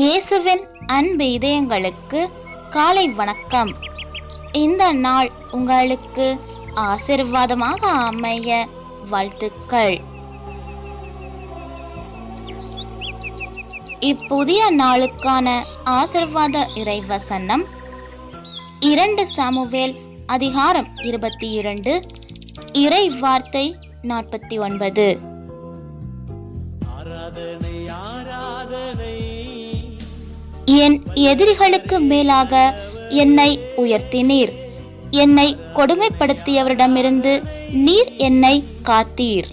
இயேசுவின் அன்பு இதயங்களுக்கு காலை வணக்கம். இந்த நாள் உங்களுக்கு ஆசிர்வாதமாக அமைய வாழ்த்துக்கள். இப்புதிய நாளுக்கான ஆசிர்வாத இறைவசனம் இரண்டு சாமுவேல் அதிகாரம் இருபத்தி இரண்டு இறை வார்த்தை நாற்பத்தி ஒன்பது. ஆராதனை ஆராதனை. என் எதிரிகளுக்கு மேலாக என்னை உயர்த்தினீர். என்னை கொடுமைப்படுத்தியவரிடமிருந்து நீர் என்னை காத்தீர்.